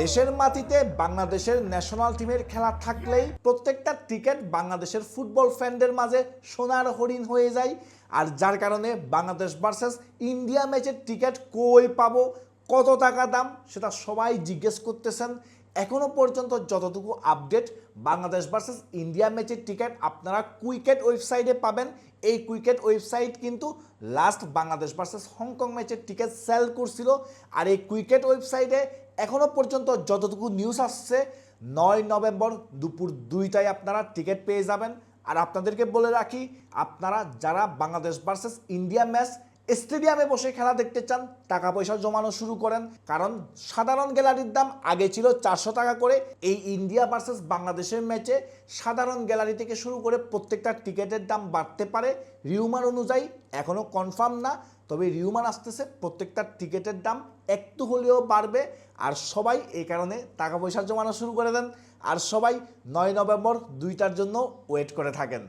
দেশের মাটিতে বাংলাদেশের ন্যাশনাল টিমের খেলা থাকলেই প্রত্যেকটা টিকিট বাংলাদেশের ফুটবল ফ্যানদের মাঝে সোনার হরিণ হয়ে যায়। আর যার কারণে বাংলাদেশ ভার্সেস ইন্ডিয়া ম্যাচের টিকিট কই পাবো, কত টাকা দাম, সেটা সবাই জিজ্ঞেস করতেছেন। এখনও পর্যন্ত যতটুকু আপডেট বাংলাদেশ ভার্সেস ইন্ডিয়া ম্যাচের টিকিট আপনারা কুইকেট ওয়েবসাইটে পাবেন। এই কুইকেট ওয়েবসাইট কিন্তু last Bangladesh versus Hong Kong ম্যাচের টিকিট সেল করছিল। আর এই কুইকেট ওয়েবসাইটে এখনও পর্যন্ত যতটুকু নিউজ আসছে, নয় নভেম্বর দুপুর দুইটায় আপনারা টিকিট পেয়ে যাবেন। আর আপনাদেরকে বলে রাখি, আপনারা যারা বাংলাদেশ ভার্সেস ইন্ডিয়া ম্যাচ স্টেডিয়ামে বসে খেলা দেখতে চান টাকা পয়সা জমানো শুরু করেন। কারণ সাধারণ গ্যালারির দাম আগে ছিল চারশো টাকা করে। এই ইন্ডিয়া ভার্সেস বাংলাদেশের ম্যাচে সাধারণ গ্যালারি থেকে শুরু করে প্রত্যেকটা টিকিটের দাম বাড়তে পারে। রিউমার অনুযায়ী এখনও কনফার্ম না, তবে রিউমার আসতেছে, প্রত্যেকটা টিকিটের দাম একটু হলেও বাড়বে। আর সবাই এই কারণে টাকা পয়সা জমানো শুরু করে দেন। আর সবাই নয় নভেম্বর দুইটার জন্য ওয়েট করে থাকেন।